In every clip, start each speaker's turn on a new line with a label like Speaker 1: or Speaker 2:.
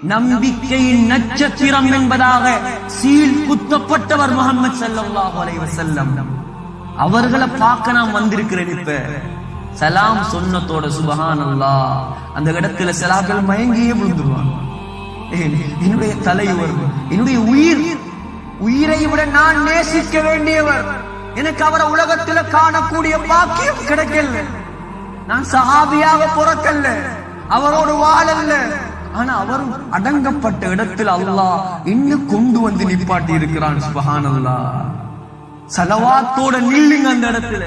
Speaker 1: நம்பிக்கை நட்சத்திரம் என்பதாக சீல் குத்தப்பட்டவர் முகமது சல்லாஹ் அலைவசல்லம் அவர்களை பார்க்க நான் வந்திருக்கிறேன் இப்ப. சலாம் சொன்னத்தோட சுபஹான் அந்த இடத்துல சலாக்கள் மயங்கியே விழுந்துருவாங்க. என்னுடைய தலைவர் என்னுடைய உயிர் உயிரை விட நான் நேசிக்க வேண்டியவர். எனக்கு அவரை உலகத்துல காணக்கூடிய பாக்கியம் கிடைக்கல. நான் சஹாபியாக பிறக்கல்ல அவரோடு வாழல்ல. ஆனா அவர் அடங்கப்பட்ட இடத்தில் அல்லாஹ் இன்னும் கொண்டு வந்து நிப்பாட்டி இருக்கிறான் சுபஹானல்லாஹ் சலவாத்தோட நில்லுங்க அந்த இடத்துல.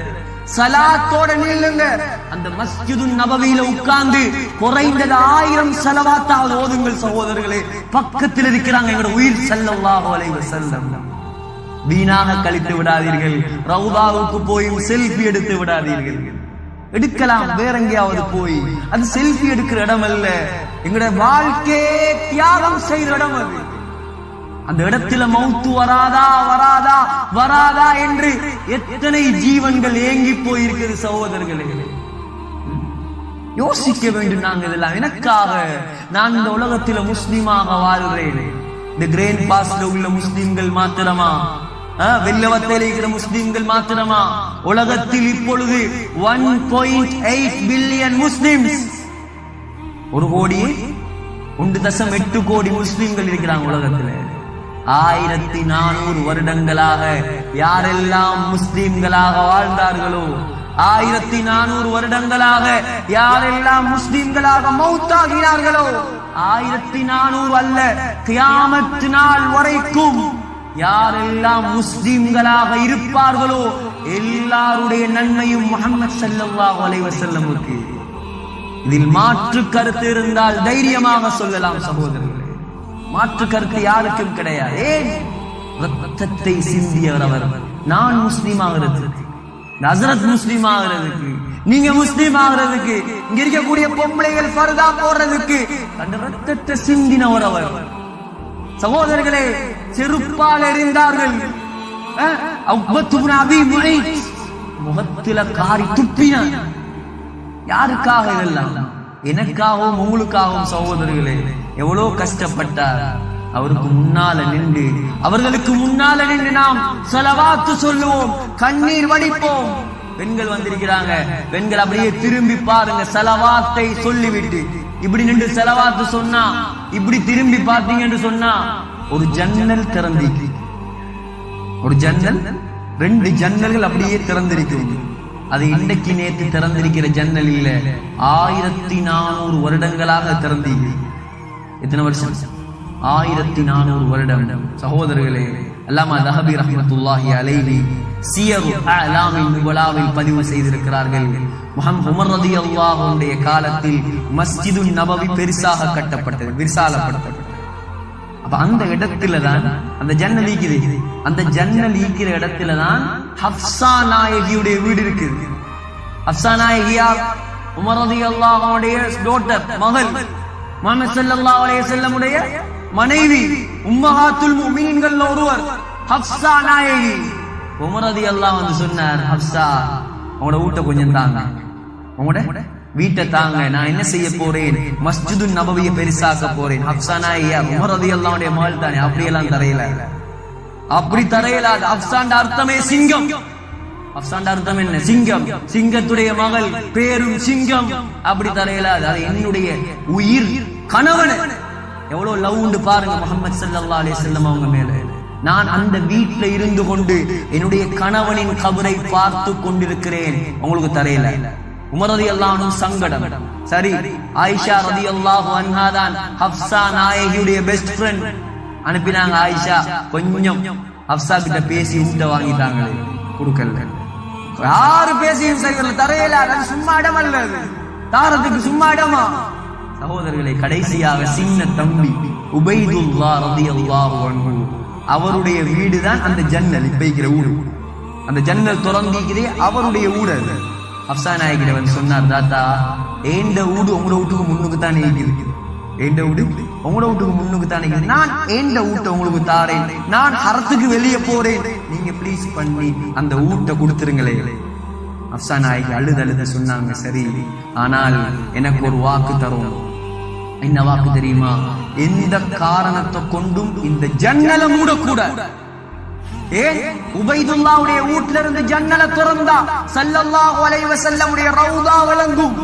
Speaker 1: சலாத்தோட நில்லுங்க. அந்த மஸ்ஜிது நபவியில உட்கார்ந்து குறைந்தது ஆயிரம் சலவாத்தாவது ஓதுங்கள் சகோதரர்களே. பக்கத்தில் இருக்கிறாங்க எங்களோட உயிர் செல்லவாக அலைஹி வஸல்லம். வீணாக கழித்து விடாதீர்கள். ரவுதாவுக்கு போய் செல்ஃபி எடுத்து விடாதீர்கள். எடுக்கலாம். வேற எங்கேயாவது போய். அது செல்ஃபி எடுக்கிற இடம் அல்ல. எங்களோட வாழ்க்கையே தியாகம் செய்த இடம் அது. அந்த இடத்துல மௌத்து வராதா வராதா வராதா என்று எத்தனை ஜீவன்கள் ஏங்கி போயிருக்கிறது சகோதரர்களே. யோசிக்க வேண்டும் நாங்க இதெல்லாம். எனக்காக நான் இந்த உலகத்தில முஸ்லீமாக வாழ்கிறேன். இந்த கிரேன் பாஸ்ல உள்ள முஸ்லிம்கள் மாத்திரமா? ஆ, வெள்ளவத்தையில் முஸ்லிம்கள் மாத்திரமா? உலகத்தில் இப்பொழுது one point eight billion Muslims. ஒரு கோடி ஒன்று தசம் எட்டு கோடி முஸ்லிம்கள் இருக்கிறாங்க ஆயிரத்தி நானூறு வருடங்களாக யாரெல்லாம் முஸ்லிம்களாக வாழ்ந்தார்களோ ஆயிரத்தி நானூறு வருடங்களாக யாரெல்லாம் முஸ்லிம்களாக மௌத்தாகினார்களோ ஆயிரத்தி நானூறு அல்ல கியாமத்து நாள் வரைக்கும் யாரெல்லாம் முஸ்லிம்களாக இருப்பார்களோ எல்லாருடைய நன்மையும் முகமது சல்லாஹ் அலைவசல்லமுக்கு இதில் மாற்று கருத்து இருந்தால் தைரியமாக சொல்லலாம் சகோதரர்களே. மாற்று கருத்து யாருக்கும் கிடையாது. ஏன்? ரத்தத்தை சிந்தியவர் அவர். நான் முஸ்லீம் ஆகிறதுக்கு. நசரத் முஸ்லீம் ஆகிறதுக்கு. நீங்க முஸ்லீம் ஆகிறதுக்கு. இங்க இருக்கக்கூடிய பொம்பளைகள் ஃபர்தா போடுறதுக்கு. அந்த ரத்தத்தை சிந்தினவர் அவர். சகோதரர்களே செருப்பால் எறிந்தார்கள். முகத்தில காரி துப்பினான். யாருக்காக இதெல்லாம்? எனக்காகவும் உங்களுக்காகவும் சகோதரர்களே எவ்வளவு கஷ்டப்பட்டார். அவருக்கு முன்னால நின்று அவர்களுக்கு முன்னால நின்று நாம் செலவாத்து சொல்லுவோம் கண்ணீர் வடிப்போம். பெண்கள் வந்திருக்கிறாங்க. பெண்கள் அப்படியே திரும்பி பாருங்க செலவாத்தை சொல்லிவிட்டு. இப்படி நின்று செலவாத்து சொன்னா இப்படி திரும்பி பார்த்தீங்கன்னு சொன்னா ஒரு ஜன்னல் திறந்திருக்கு ஒரு ஜன்னல் ரெண்டு ஜன்னல்கள் அப்படியே திறந்திருக்கிறது அது இன்றைக்கு நேற்று திறந்திருக்கிற ஜன்னல் இல்ல ஆயிரத்தி நானூறு வருடங்களாக திறந்தீங்க எத்தனை வருஷம்? ஆயிரத்தி நானூறு வருடம். சகோதரர்களே அல்லாமா தஹபி ரஹமத்துல்லாஹி அலைவி சியரு அலாமின் நுபலாவில் பதிவு செய்திருக்கிறார்கள். முகம் உமர் ரலியல்லாஹுடைய காலத்தில் மஸ்ஜிது நபவி பெருசாக கட்டப்பட்டது விசாலப்பட்டது அப்ப அந்த இடத்துல தான் அந்த ஜன்னல் ஈக்குது அந்த ஜன்னல் ஈக்கிற இடத்துல தான் ஹப்சா நாயகியுடைய வீடு இருக்குது. ஹப்சா நாயகியா உமர் ரலியல்லாஹுடைய டோட்டர் மகள். முகமது ஸல்லல்லாஹு அலைஹி வஸல்லமுடைய மனைவி. உம்மஹாத்துல் முஃமினீன்கள் ஒருவர் ஹப்சா நாயகி. உமர் ரலியல்லாஹு வந்து சொன்னார் ஹப்சா உங்களோட வீட்டை கொஞ்சம் தாங்க. உங்களோட வீட்டை தாங்க. நான் என்ன செய்ய போறேன்? மஸ்ஜிது நபவிய பெருசாக்க போறேன். ஹப்சானா ஐயா உமர் ரலியல்லாஹுடைய மகள் தானே? அப்படியெல்லாம் தரையில. அப்படி தரையில ஹப்சாண்ட அர்த்தமே சிங்கம். ஹப்சாண்ட அர்த்தம் என்ன? சிங்கம். சிங்கத்துடைய மகள் பேரும் சிங்கம். அப்படி தரையில அது என்னுடைய உயிர் கணவன். எவ்வளவு லவ் உண்டு பாருங்க முகமது சல்லா அலி செல்லம் அவங்க மேல. நான் அந்த வீட்டில் இருந்து கொண்டு என்னுடைய கணவனின் கபரை பார்த்து கொண்டிருக்கிறேன். உங்களுக்கு தரையில. உமரதி ரதி அல்லாஹும் சங்கடம். சரி ஆயிஷா ரதி அல்லாஹு அன்ஹாதான் ஹப்சா நாயகியுடைய பெஸ்ட் ஃப்ரெண்ட் அனுப்பினாங்க ஆயிஷா. கொஞ்சம் ஹப்சா கிட்ட பேசி ஊட்ட வாங்கிட்டாங்க. கொடுக்கல. யாரு பேசியும் சரி தரையில. சும்மா இடமல்ல தாரத்துக்கு சும்மா இடமா? சகோதரர்களை கடைசியாக சின்ன தம்பி உபைதுல்லா ரலியல்லாஹு அன்ஹு. அவருடைய வீடு தான் அந்த ஜன்னல் இப்ப இருக்கிற ஊடு அந்த ஜன்னல் திறந்திக்கிறே அவருடைய ஊடு அது. அப்சா நாயகிரவன் சொன்னார் தாத்தா ஏண்ட ஊடு உங்களோட வீட்டுக்கு முன்னுக்கு தான் இருக்குது? ஏண்ட வீடு உங்களோட வீட்டுக்கு முன்னுக்கு தான் இருக்குது. நான் ஏண்ட வீட்டை உங்களுக்கு தாரேன்? நான் அறத்துக்கு வெளியே போறேன். நீங்க ப்ளீஸ் பண்ணி அந்த வீட்டை கொடுத்துருங்களே அப்சா நாயகி அழுது அழுத சொன்னாங்க சரி ஆனால் எனக்கு ஒரு வாக்கு தரும். என்ன வாக்கு தெரியுமா? எந்த காரணத்தை கொண்டும் இந்த ஜன்னலை மூடக்கூடாது ஏன் உபைதுல்லாவுடைய வீட்டுல இருந்து ஜன்னலை திறந்தா ஸல்லல்லாஹு அலைஹி வஸல்லமுடைய ரவுதா விளங்கும்.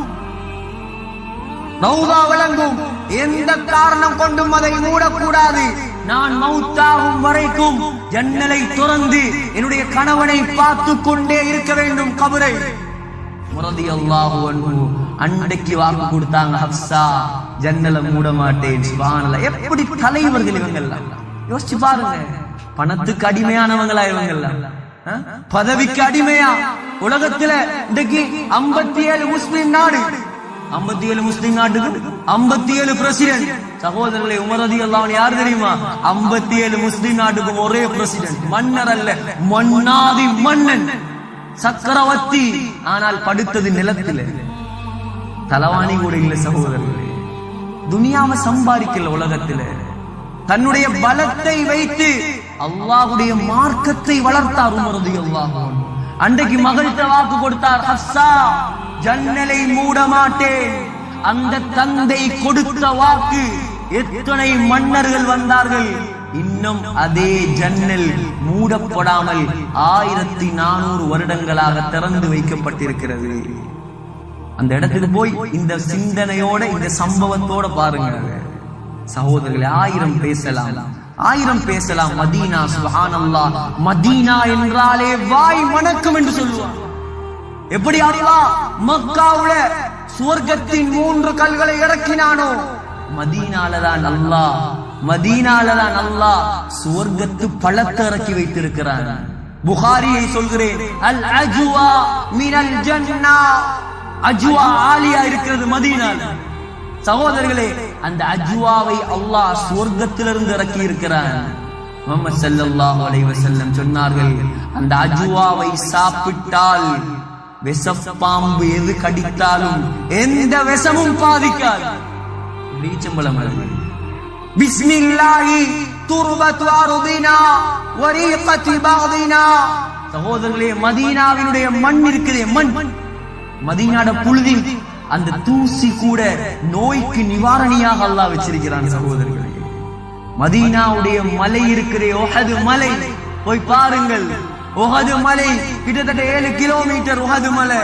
Speaker 1: ரவுதா விளங்கும். எந்த காரணம் கொண்டும் அதை மூடக்கூடாது. நான் மௌத்தாகும் வரைக்கும் ஜன்னலை திறந்து என்னுடைய கணவனை பார்த்து கொண்டே இருக்க வேண்டும் கபரை. முரதி அல்லாஹு அன்ஹு. அண்டைக்கு வாக்கு கொடுத்தாங்க ஹப்சா. ஜன்னலை மூட மாட்டேன் சுபானல எப்படி தலைவர்கள் இவங்கெல்லாம் யோசிச்சு பாருங்க. பணத்துக்கு அடிமையானவங்களா இவங்கெல்லாம் பதவிக்கு அடிமையா? உலகத்துல இன்றைக்கு ஐம்பத்தி ஏழு முஸ்லிம் நாடு. ஐம்பத்தி ஏழு முஸ்லிம் நாட்டுக்கு ஐம்பத்தி ஏழு பிரசிடென்ட். சகோதரர்களை உமரதி அல்லாஹ் யார் தெரியுமா? ஐம்பத்தி ஏழு முஸ்லிம் நாட்டுக்கும் ஒரே பிரசிடென்ட். மன்னர் அல்ல மன்னாதி மன்னன். சக்கரவர்த்தி. ஆனால் படுத்தது நிலத்தில். தலவாணி கூட இல்ல சகோதரர்களே துனியாவை சம்பாதிக்கல உலகத்துல தன்னுடைய பலத்தை வைத்து அல்லாஹுடைய மார்க்கத்தை வளர்த்தார் உமரது அல்லாஹ் அன்றைக்கு மகள்கிட்ட வாக்கு கொடுத்தார் ஹஸ்ஸா ஜன்னலை மூட மாட்டேன். அந்த தந்தை கொடுத்த வாக்கு எத்தனை மன்னர்கள் வந்தார்கள்? இன்னும் அதே ஜன்னல் மூடப்படாமல் ஆயிரத்தி நானூறு வருடங்களாக திறந்து வைக்கப்பட்டிருக்கிறது. அந்த இடத்துக்கு போய் இந்த சிந்தனையோட இந்த சம்பவத்தோட பாருங்க. சகோதரர்களே ஆயிரம் பேசலாம். ஆயிரம் பேசலாம். மதீனா சுஹானல்லாஹ் மதீனா என்றாலே வாய் வணக்கம் என்று சொல்லுவார் எப்படி அல்லாஹ் மக்காவுல சுவர்க்கத்தின் மூன்று கல்களை இறக்கினானோ? மதீனால தான் அல்லாஹ் மதீனால தான் அல்லாஹ் சுவர்க்கத்து பழத்தை இறக்கி வைத்திருக்கிறான். புகாரியை சொல்கிறேன் அல் அஜுவா மினல் ஜன்னா. அஜுவா ஆலியா இருக்கிறது மதீனா சகோதரர்களே அந்த அஜுவாவை அல்லாஹ் சொர்க்கத்திலிருந்து இறக்கி இருக்கிறான் முகமது ஸல்லல்லாஹு அலைஹி வஸல்லம் சொன்னார்கள் அந்த அஜுவாவை சாப்பிட்டால் விஷப்பாம்பு எது கடித்தாலும் எந்த விஷமும் பாதிக்காது. பீச்சம்பளம் அழகு பிஸ்மில்லாஹி துர்பத்து அருதினா வரீகத்தி பாதினா. சகோதரர்களே மதீனாவினுடைய மண் இருக்குதே மண். மதீனாட புழுதி அந்த தூசி கூட நோய்க்கு நிவாரணியாக அல்லாஹ் வச்சிருக்கிறான் சகோதரர்களே. மதீனாவுடைய மலை இருக்கிற ஒஹது மலை. போய் பாருங்கள். ஒஹது மலை கிட்டத்தட்ட ஏழு கிலோமீட்டர் ஒஹது மலை.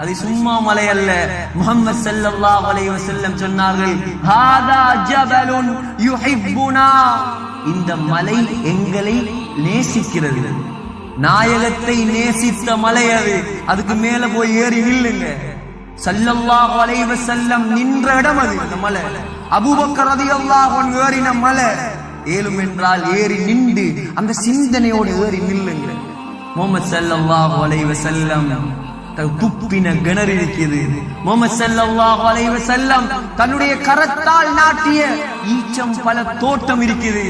Speaker 1: அது சும்மா மலை அல்ல. முஹம்மது ஸல்லல்லாஹு அலைஹி வஸல்லம் சொன்னார்கள் ஹாதா ஜபலுன் யுஹிப்புனா. இந்த மலை எங்களை நேசிக்கிறது. நாயகத்தை நேசித்த மலை அது. அதுக்கு மேல போய் ஏறி நில்லுங்க. ஸல்லல்லாஹு அலைஹி செல்லம் நின்ற இடம் அது அந்த மலை. அபூபக்கர் ரலியல்லாஹு அன்ஹு ஏறின மலை. ஏலும் என்றால் ஏறி நின்று அந்த சிந்தனையோடு ஏறி நில்லுங்க. முகமது சல்லல்லாஹு அலைஹி செல்லம் துப்பின கிணறு இருக்குது முகமது சல்லாஹ் அலைவ செல்லம் தன்னுடைய கரத்தால் நாட்டிய ஈச்சம் பல தோட்டம் இருக்குது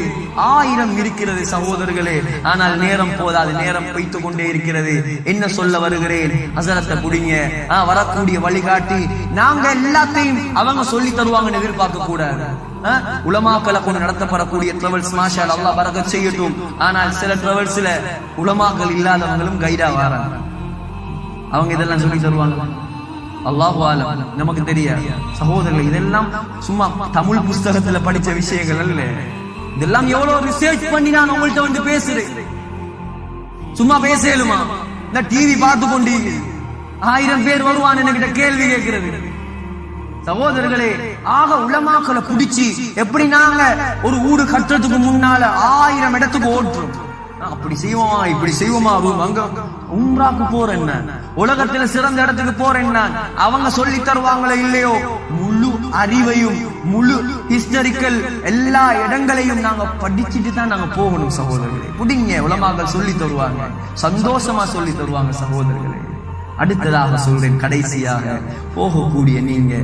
Speaker 1: ஆயிரம் இருக்கிறது சகோதரர்களே. ஆனால் நேரம் போதாது நேரம் வைத்து கொண்டே இருக்கிறது. என்ன சொல்ல வருகிறேன்? அசலத்தை குடிங்க வரக்கூடிய வழிகாட்டி. நாங்க எல்லாத்தையும் அவங்க சொல்லி தருவாங்கன்னு எதிர்பார்க்க கூடாது உலமாக்களை கொண்டு நடத்தப்படக்கூடிய டிராவல்ஸ் மாஷால் அல்லாஹ் வரக செய்யட்டும். ஆனால் சில டிராவல்ஸ்ல உலமாக்கள் இல்லாதவங்களும் கைடா வராங்க அவங்க இதெல்லாம் சொல்லி சொல்லுவாங்க அல்லாஹு ஆலம். நமக்கு தெரியாது சகோதரர்கள் இதெல்லாம் சும்மா தமிழ் புஸ்தகத்துல படிச்ச விஷயங்கள் அல்ல. இதெல்லாம் எவ்வளவு ரிசர்ச் பண்ணி நான் உங்கள்கிட்ட வந்து பேசுறேன். சும்மா பேசலுமா? இந்த டிவி பார்த்து கொண்டு ஆயிரம் பேர் வருவான் என்கிட்ட கேள்வி கேட்கிறது. சகோதரர்களே ஆக உளமாக்களை பிடிச்சி எப்படி நாங்க ஒரு ஊடு கட்டுறதுக்கு முன்னால ஆயிரம் இடத்துக்கு ஓட்டுறோம்? அப்படி செய்வோமா இப்படி செய்வோமா அங்க உம்ராக்கு போறேன் நான். உலகத்துல சிறந்த இடத்துக்கு போறேன் நான் அவங்க சொல்லி தருவாங்களோ இல்லையோ? முழு அறிவையும் முழு ஹிஸ்டரிக்கல் எல்லா இடங்களையும் நாங்க படிச்சுட்டு தான் நாங்க போகணும் சகோதரர்களே. புடிங்க உலமாக்கள் சொல்லி தருவாங்க. சந்தோஷமா சொல்லி தருவாங்க சகோதரர்களே. அடுத்ததாக சொல்றேன் கடைசியாக. போகக்கூடிய நீங்க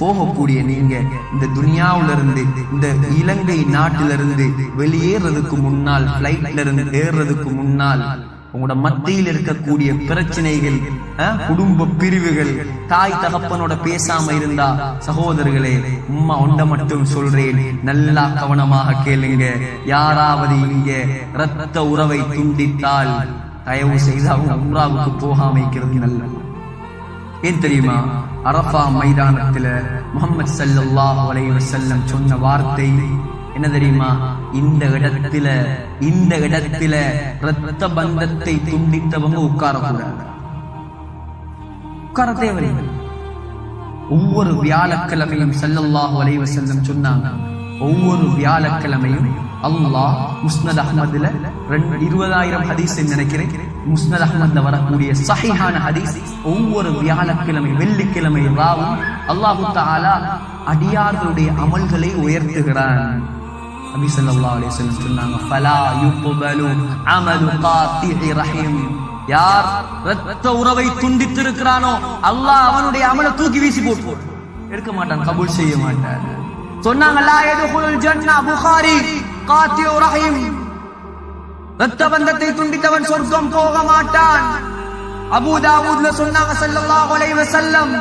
Speaker 1: போகக்கூடிய நீங்க இந்த துனியாவுல இருந்து இந்த இலங்கை நாட்டில இருந்து வெளியேறதுக்கு முன்னால் பிளைட்ல இருந்து ஏறுறதுக்கு முன்னால் உங்களோட மத்தியில் இருக்கக்கூடிய பிரச்சனைகள் குடும்ப பிரிவுகள் தாய் தகப்பனோட பேசாம இருந்தா சகோதரர்களே உம்மா ஒண்ட மட்டும் சொல்றேன். நல்லா கவனமாக கேளுங்க. யாராவது இங்க ரத்த உறவை துண்டித்தால் தயவு செய்து அவங்க உம்ராவுக்கு போகாம இருக்கிறது நல்லது ஏன் தெரியுமா? அரபா மைதானத்துல முகமது ஸல்லல்லாஹு அலைஹி செல்லம் சொன்ன வார்த்தை என்ன தெரியுமா? இந்த இடத்துல இந்த இடத்துல ரத்த பந்தத்தை துண்டித்தவங்க உட்காரக்கூடாது. உட்கார தேவையில்லை. ஒவ்வொரு வியாழக்கிழமையும் செல்லல்லாஹ் அலைஹி செல்லம் சொன்னாங்க. ஒவ்வொரு வியாழக்கிழமையும் அல்லாஹ் முஸ்னத் அஹ்மதுல ரெண்டு இருபதாயிரம் ஹதீஸ் நினைக்கிறேன். முஸ்னத் அஹ்மத்ல வரக்கூடிய சஹிஹான ஹதீஸ் ஒவ்வொரு வியாழக்கிழமை வெள்ளிக்கிழமை ராவும் அல்லாஹு தாலா அடியார்களுடைய அமல்களை உயர்த்துகிறான். நபி ஸல்லல்லாஹு அலைஹி வஸல்லம் சொன்னாங்க ஃபலா யுக்பலு அமலு காத்திஇ ரஹீம் யார் இரத்த உறவை துண்டித்திருக்கிறானோ அல்லாஹ் அவனுடைய அமலை தூக்கி வீசி போட்டு. எடுக்க மாட்டான் கபூல் செய்ய மாட்டான். சொன்னாங்க லா யதுகுல் ஜன்னா புகாரி. ரஹீம். ரத்த பந்தத்தை துண்டித்தவன் சொர்க்கம் போக மாட்டான். அபுதாபூத்ல சொன்னாங்க ஸல்லல்லாஹு அலைஹி வஸல்லம்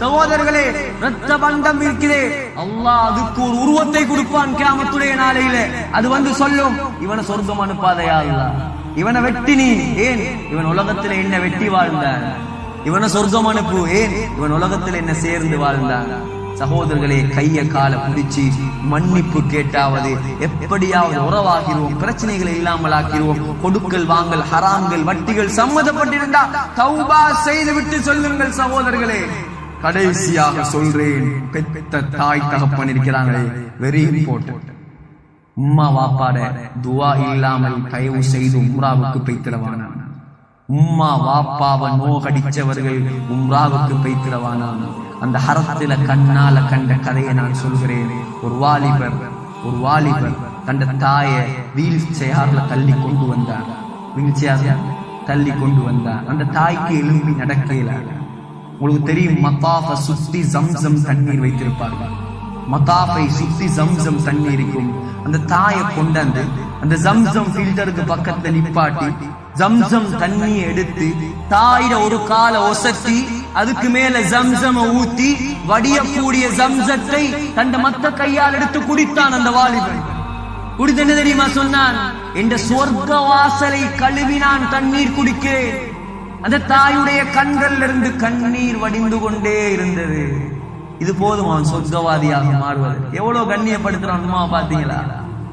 Speaker 1: சகோதரர்களே ரத்த பந்தம் இருக்கிறே அல்லாஹ் அதுக்கு ஒரு உருவத்தை கொடுப்பான் கியாமத்துடைய நாளையில. அது வந்து சொல்லும் இவனை சொர்க்கம் அனுப்பாதையா அல்லாஹ். இவனை வெட்டி நீ ஏன்? இவன் உலகத்துல என்ன வெட்டி வாழ்ந்தான் இவனை சொர்க்கம் அனுப்பு ஏன்? இவன் உலகத்துல என்ன சேர்ந்து வாழ்ந்தான் சகோதரர்களே கைய கால குடிச்சு மன்னிப்பு கேட்டாவது எப்படியாவது உறவாகிறோம் பிரச்சனைகளை இல்லாமல் ஆக்கிறோம் கொடுக்கல் வாங்கல் ஹராம்கள் வட்டிகள் சம்மதப்பட்டிருந்தா தௌபா செய்து விட்டு சொல்லுங்கள் சகோதரர்களே. கடைசியாக சொல்றேன் பெத்த தாய் தகப்பன் இருக்கிறாங்களே வெரி இம்பார்ட்டன்ட் உம்மா வாப்பாட துவா இல்லாமல் தயவு செய்து உம்ராவுக்கு பெய்திடவானா உம்மா வாப்பாவை நோகடிச்சவர்கள் உம்ராவுக்கு பைத்திரவானான் அந்த ஹரத்தில கண்ணால கண்ட கதையை நான் சொல்கிறேன். ஒரு வாலிபர் ஒரு வாலிபர் தந்த தாய வீல் சேயார்ல தள்ளி கொண்டு வந்தார் வீல் சேயார்ல தள்ளி கொண்டு வந்தார் அந்த தாய்க்கு எலும்பி நடக்கையில. உங்களுக்கு தெரியும் மத்தாஃபை சுத்தி ஜம்சம் தண்ணீர் வைத்திருப்பார்கள் மத்தாஃபை சுத்தி ஜம்சம் தண்ணீர் இருக்கும். அந்த தாயை கொண்டாந்து அந்த ஜம்சம் ஃபில்டருக்கு பக்கத்துல நிப்பாட்டி ஜம்சம் தண்ணியை எடுத்து தாயில ஒரு கால ஒசத்தி அதுக்கு மேல ஜம்சம ஊத்தி வடியக்கூடிய ஜம்சத்தை தந்த மத்த கையால் எடுத்து குடித்தான் அந்த வாலிபன். குடித்து என்ன தெரியுமா சொன்னான்? என்ற சொர்க்க வாசலை கழுவினான் தண்ணீர் குடிக்கிறேன் அந்த தாயுடைய கண்கள்ல இருந்து கண்ணீர் வடிந்து கொண்டே இருந்தது. இது போதும் அவன் சொர்க்கவாதியாக மாறுவது. எவ்வளவு கண்ணியப்படுத்துறான் அம்மா பாத்தீங்களா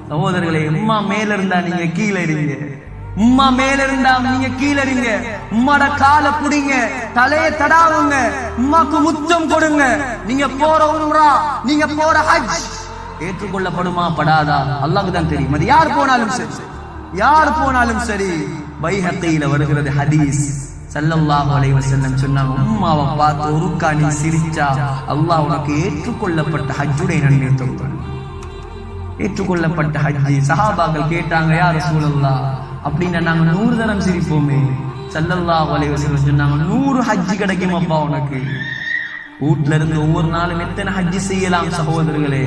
Speaker 1: சகோதரர்களே உம்மா மேல இருந்தா நீங்க கீழே இருந்தீங்க. உம்மா மேல இருந்தா நீங்க கீழே இருங்க உம்மாட கால புடிங்க. தலைய தடாவுங்க. உம்மாக்கு முத்தம் கொடுங்க. நீங்க போற உம்ரா நீங்க போற ஹஜ். ஏற்றுக்கொள்ளப்படுமா படாதா? அல்லாஹ் தான் தெரியும். அது யார் போனாலும் சரி. யார் போனாலும் சரி. பைஹத்தையில வருகிறது ஹதீஸ். சல்லல்லாஹு அலைஹி வஸல்லம் சொன்னாங்க உம்மாவை பார்த்து உருக்கா நீ சிரிச்சா அல்லாஹ் உனக்கு ஏற்றுக்கொள்ளப்பட்ட ஹஜ்ஜுடைய நன்மை தருவான். ஏற்றுக்கொள்ளப்பட்ட ஹஜ்ஜி. சஹாபாக்கள் கேட்டாங்க யார் சூழல்லா அப்படின்னா நாங்க நூறு தரம் சிரிப்போமே. சல்லல்லாஹு அலைஹி சொன்னாங்க நூறு ஹஜ்ஜி கிடைக்குமாப்பா உனக்கு. வீட்டுல இருந்து ஒவ்வொரு நாளும் எத்தனை ஹஜ்ஜி செய்யலாம் சகோதரர்களே?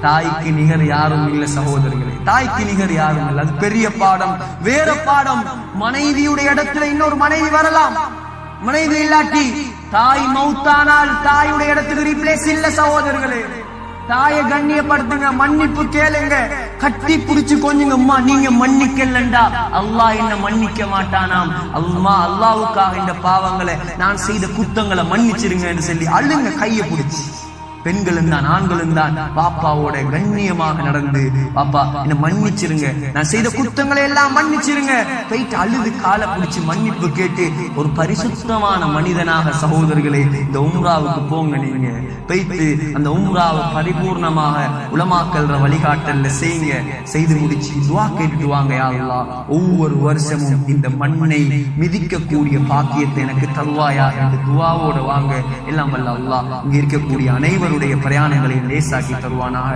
Speaker 1: தாய்க்கு நிகர் யாரும் இல்ல சகோதரர்களே. தாய்க்கு நிகர் யாரும் இல்ல. அது பெரிய பாடம் வேற பாடம். மனைவியுடைய இடத்துல இன்னொரு மனைவி வரலாம். மனைவி இல்லாட்டி தாய் மௌத்தானால் தாயுடைய இடத்துக்கு ரீப்ளேஸ் இல்ல சகோதரர்களே. தாயை கண்ணியப்படுத்துங்க மன்னிப்பு கேளுங்க. கட்டி புடிச்சு கொஞ்சங்க அம்மா நீங்க மன்னிக்கலண்டா. அல்லாஹ் என்ன மன்னிக்க மாட்டானாம். அம்மா அல்லாவுக்காக இந்த பாவங்களை நான் செய்த குத்தங்களை மன்னிச்சிருங்கன்னு சொல்லி அழுங்க கையை பிடிச்சி. பெண்களும் தான் ஆண்களும் தான் பாப்பாவோட கண்ணியமாக நடந்து பாப்பா என்ன மன்னிச்சிருங்க. நான் செய்த குத்தங்களை எல்லாம் மன்னிச்சிருங்க. போயிட்டு அழுது காலை பிடிச்சு மன்னிப்பு கேட்டு ஒரு பரிசுத்தமான மனிதனாக சகோதரர்களே இந்த உம்ராவுக்கு போங்க நீங்க. போயிட்டு அந்த உம்ராவை பரிபூர்ணமாக உலமாக்கல்ற வழிகாட்டல்ல செய்யுங்க செய்து முடிச்சு துவா கேட்டுட்டு வாங்க யாருலா அல்லாஹ். ஒவ்வொரு வருஷமும் இந்த மண்ணை மிதிக்கக்கூடிய பாக்கியத்தை எனக்கு தருவாயா? என்று துவாவோட வாங்க. எல்லாம் வல்ல அல்லா இங்க இருக்கக்கூடிய அனைவரும் அனைவருடைய பிரயாணங்களை லேசாக்கி தருவானாக